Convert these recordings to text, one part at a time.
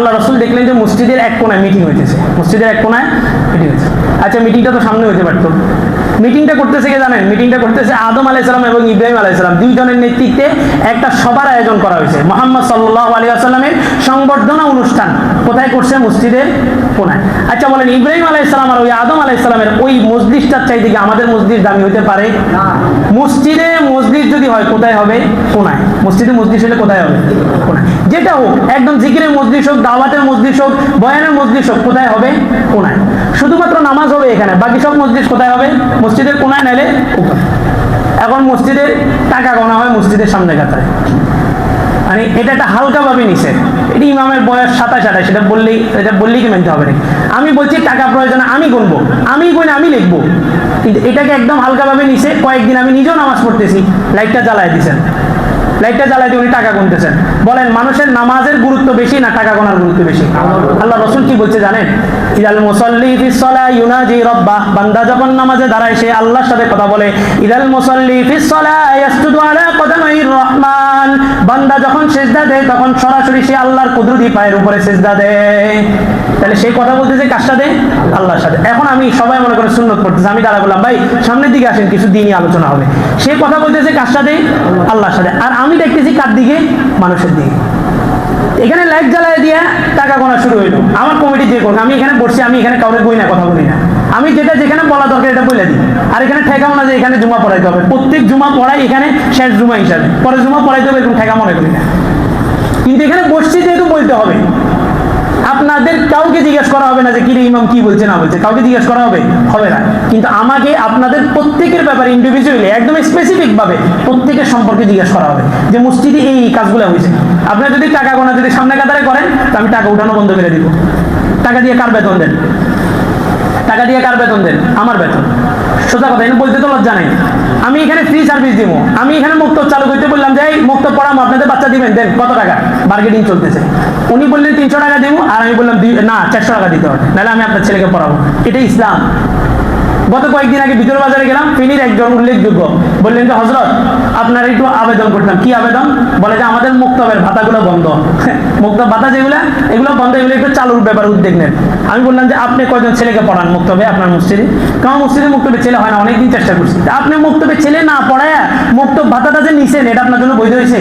আল্লাহ রসুল দেখলেন যে মসজিদের এক কোনায় মিটিং হয়েছে মসজিদের এক কোনায় মিটিং হয়েছে আচ্ছা মিটিংটা তো সামনে হতে পারতো। মিটিংটা করতেছে কে জানেন? মিটিংটা করতেছে আদম আলাইসালাম এবং ইব্রাহিম আলাইসালাম দুইজনের নেতৃত্বে একটা সবার আয়োজন করা হয়েছে। মোহাম্মদ সাল্লাহ আলী আসসালামের সংবর্ধনা অনুষ্ঠান। কোথায় করছে? মসজিদের কোনায়। আচ্ছা বলেন ইব্রাহিম আলাইসালাম আর ওই আদম আলাইসালামের ওই মসজিদটার চাইতে কি আমাদের মসজিদ দামি হতে পারে? মসজিদে মসজিদ যদি হয় কোথায় হবে? কোনায়। মসজিদে মসজিদ হলে কোথায় হবে? কোনায়। যেটা হোক একদম জিকিরের মসজিদ হোক দাওয়াতের মসজিদ হোক বয়ানের মসজিদ হোক কোথায় হবে? কোনায়। শুধুমাত্র নামাজ হবে এখানে বাকি সব মসজিদ কোথায় হবে? মসজিদের কোনায় নাইলে উপায় এখন মসজিদের টাকা গণা হয়, মসজিদের সামনে কাতায় মানে এটা একটা হালকাভাবে নিছে। এটি ইমামের বয়স সাতাশ, আঠাশ সেটা বললেই এটা বললেই কি মানতে হবে না আমি বলছি টাকা প্রয়োজন আমি গুনবো। আমি গুনে আমি লিখব। কিন্তু এটাকে একদম হালকাভাবে নিছে। কয়েকদিন আমি নিজেও নামাজ পড়তেছি, লাইটটা জ্বালায় দিছেন। লাইটটা জ্বালায় দিয়ে উনি টাকা গুনতেছেন। বলেন, মানুষের নামাজের গুরুত্ব বেশি না টাকা গোনার গুরুত্ব বেশি? আল্লাহ রসুল কি বলছে জানেন? ইদাল মুসল্লি ফিস সালা ইউনাজি রব্বাহ বান্দা যখন নামাজে দাঁড়ায়, সে আল্লাহর সাথে কথা বলে। ইদাল মুসল্লি ফিস সালা ইয়াসজুদু আলা কদামাইর রহমান, বান্দা যখন সেজদা দেয়, তখন সরাসরি সে আল্লাহর কুদরতি পায়ের উপরে সেজদা দেয়। তাহলে সেই কথা বলতেছে কাজটা দেয় আল্লাহর সাথে। এখন আমি সবাই মনে করে সুন্নত পড়তেছে, আমি দাঁড়া বললাম, ভাই, সামনের দিকে আসেন, কিছু দিনই আলোচনা হবে। সে কথা বলতেছে কাজটা দেয় আল্লাহর সাথে। আর আমি দেখতেছি কার দিকে? মানুষের দিকে। এখানে লাইট জ্বালায় দিয়ে টাকা গোনা শুরু হইল। আমার কমিটি যে কোন আমি এখানে বসছি, আমি এখানে কাউরে বই না, কথা বলি না। আমি যেটা যেখানে বলা দরকার এটা বলে দিই। আর এখানে ঠেকাও না যে এখানে জুমা পড়াইতে হবে। প্রত্যেক জুমা পড়াই এখানে শেষ জুমা হিসাবে। পরে জুমা পড়াইতে হবে এরকম ঠেকা মনে করি না। কিন্তু এখানে বসছি যেহেতু বলতে হবে। আপনাদের কাউকে জিজ্ঞেস করা হবে না যে কি রে ইমাম কি বলছে, না বলছে। কাউকে জিজ্ঞেস করা হবে? হবে না। কিন্তু আমাকে আপনাদের প্রত্যেকের ব্যাপারে ইন্ডিভিজুয়ালি একদম স্পেসিফিক ভাবে প্রত্যেকের সম্পর্কে জিজ্ঞেস করা হবে যে মসজিদে এই কাজগুলো হয়েছে। আপনারা যদি টাকা গোনা যদি সামনে কাতারে করেন, তো আমি টাকা উঠানো বন্ধ করে দিব। টাকা দিয়ে কার বেতন দেন? টাকা দিয়ে কার বেতন দেন? আমার বেতন। সোজা কথা বলতে তো লজ্জা নেই। আমি এখানে সার্ভিস দিব আমি এখানে মুক্ত চালু করতে বললাম যে মুক্ত পড়াম, আপনাদের বাচ্চা দিবেন, দেন কত টাকা? মার্কেটিং চলতেছে। উনি বললেন, তিনশো টাকা দিব আর আমি বললাম না, চারশো টাকা দিতে হবে। নাহলে আমি আপনার ছেলেকে পড়াবো। এটা ইসলাম। গত কয়েকদিন আগে ভিতর বাজারে গেলাম। ফিনির একজন উল্লেখযোগ্য বললেন যে হজরত আপনার একটু আবেদন করতাম। কি আবেদন? বলে যে আমাদের মুক্তবের ভাতাগুলো বন্ধ। মুক্ত ভাতা যেগুলো এগুলো বন্ধ এগুলো একটু চালুর ব্যাপার উদ্যোগ নেন। আমি বললাম যে আপনি কয়জন ছেলেকে পড়ান মুক্তবে? আপনার মসজিদে কারণ মসজিদে মুক্তবে ছেলে হয় না অনেকদিন চেষ্টা করছি। আপনি মুক্তবে ছেলে না পড়ায় মুক্ত ভাতাটা যে নিছেন এটা আপনার জন্য বৈধ হয়েছে?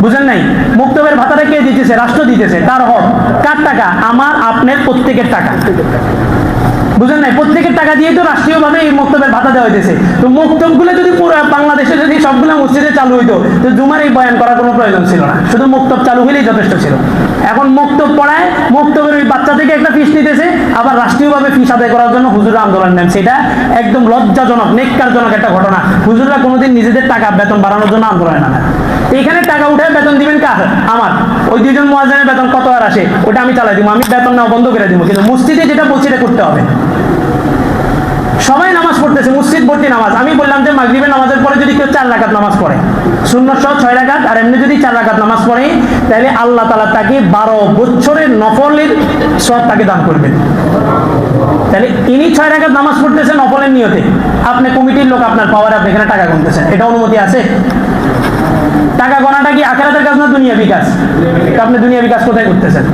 বুঝেন নাই? মুক্তবের ভাতাটা কে দিতেছে? রাষ্ট্র দিতেছে। তার হক। কার টাকা? আমার আপনার প্রত্যেকের টাকা। বুঝেন নাই? প্রত্যেকের টাকা দিয়ে তো রাষ্ট্রীয়ভাবে এই মক্তবের ভাতা দেওয়া হইতেছে। তো মক্তবগুলো যদি পুরো বাংলাদেশে যদি সবগুলো মসজিদে চালু হইতো, তো জুমার এই বয়ান করার কোনো প্রয়োজন ছিল না। শুধু মক্তব চালু হলেই যথেষ্ট ছিল। এখন মক্তব পড়ায়, মক্তবের ওই বাচ্চা থেকে একটা ফিস নিতেছে, আবার রাষ্ট্রীয়ভাবে ফিস আদায় করার জন্য হুজুরা আন্দোলন নেন। সেটা একদম লজ্জাজনক, নেককারজনক একটা ঘটনা। হুজুররা কোনোদিন নিজেদের টাকা বেতন বাড়ানোর জন্য আন্দোলন না। এখানে টাকা উঠে বেতন দিবেন কার? আমার। ওই দুইজন মহাজনের বেতন কত আর আসে, ওটা আমি চালাই দিব। আমি বেতন নেওয়া বন্ধ করে দিব। কিন্তু মসজিদে যেটা বলছি, এটা করতে হবে। সবাই নামাজ পড়তেছে, মসজিদ ভর্তি নামাজ। আমি বললাম যে মাগরিবের নামাজের পরে যদি কেউ চার রাকাত নামাজ পড়ে শূন্য সহ ছয় রাকাত, আর এমনি যদি চার রাকাত নামাজ পড়ে, তাহলে আল্লাহ তালা তাকে বারো বছরের নফলের সব তাকে দান করবেন। তাহলে ইনি ছয় রাকাত নামাজ পড়তেছেন নফলের নিয়তে। আপনি কমিটির লোক, আপনার পাওয়ার আপনি এখানে টাকা গুনতেছেন। এটা অনুমতি আছে? টাকা গণাটা কি আখেরাতের কাজ না দুনিয়া বিকাশ আপনি দুনিয়া বিকাশ কোথায় করতেছেন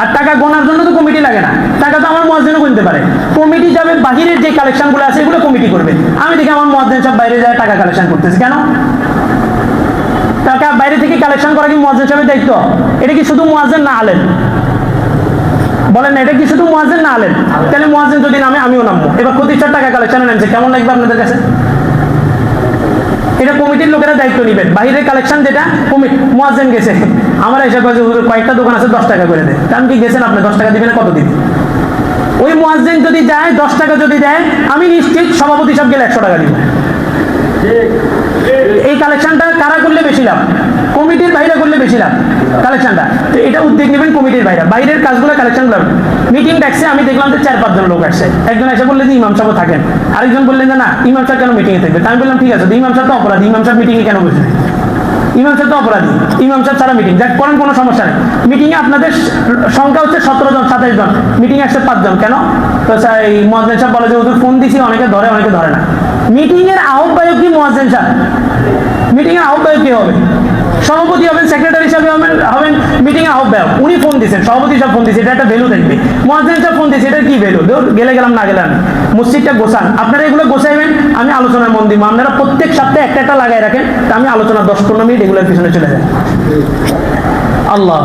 আর টাকা গোনার জন্য তো কমিটি লাগে না টাকা তো আমার মহাজনও গুনতে পারে। কমিটি যাবে, বাহিরের যে কালেকশনগুলো আছে, এগুলো কমিটি করবে। আমি দেখি আমার মহাজন সব বাইরে যায় টাকা কালেকশন করতেছে, কেন? টাকা বাইরে থেকে কালেকশন করা কি মহাজন সাহেবের দায়িত্ব? এটা কি শুধু মহাজন না আলেন বলেন এটা কি শুধু মহাজন না আলেন তাহলে মহাজন যদি নামে, আমিও নামবো। এবার প্রতিষ্ঠার টাকা কালেকশনে নামছে, কেমন লাগবে আপনাদের কাছে? এটা কমিটির লোকেরা দায়িত্ব নেবেন বাহিরের কালেকশন যেটা কমিটি মোয়াজেন গেছে। আমার এসে কয়েকটা দোকান আছে, দশ টাকা করে দেয় কারণ কি গেছেন আপনি? দশ টাকা দিবেন কত দিবেন ওই মোয়াজেন যদি যায় দশ টাকা যদি দেয়, আমি নিশ্চিত সভাপতি সব গেলে একশো টাকা দিব। এই কালেকশনটা কারা করলে বেশি লাভ? কমিটির বাইরে করলে বেশি লাভ কালেকশনটা তো এটা উদ্যোগ নেবেন কমিটির বাইরে। বাইরের কাজগুলো কালেকশন করবেন মিটিং ডাকছে, আমি দেখলাম যে চার পাঁচজন লোক আসছে। একজন এসে বললেন যে ইমাম সাহেব থাকেন। আরেকজন বললেন যে না, ইমাম সাহেব কেন মিটিংয়ে থাকবে? আমি বললাম, ঠিক আছে ইমাম সাহেব তো অপরাধী, ইমাম সাহেব মিটিংয়ে কেন বসে? ইমাম সাহেব তো অপরাধী। ইমাম সাহেব ছাড়া মিটিং যাক করেন কোনো সমস্যা নেই। মিটিংয়ে আপনাদের সংখ্যা হচ্ছে সতেরো জন, সাতাশ জন। মিটিং আসছে পাঁচজন কেন? তো মহাজেন সাহেব বলে যে ওদের ফোন দিছি, অনেকে ধরে অনেকে ধরে না। মিটিংয়ের আহ্বায়ক কি মহাজেন সাহেব? মিটিংয়ের আহ্বায়ক কি হবে? সভাপতি হবেন সেক্রেটারি হিসাবে হবেন হবেন মিটিং আহ্বায়ক উনি ফোন দিচ্ছেন সভাপতি সব ফোন দিচ্ছে এটা একটা ভ্যালু দেখবে মহাজেন সব ফোন দিচ্ছে এটা কি ভ্যালু গেলে গেলাম, না গেলাম। মসজিদটা গোসান আপনারা এগুলো গোসাইবেন আমি আলোচনার মন দিব। আপনারা প্রত্যেক সপ্তাহে একটা একটা লাগাই রাখেন, তা আমি আলোচনা দশ পনেরো মিনিট এগুলোর পিছনে চলে যাই। আল্লাহ।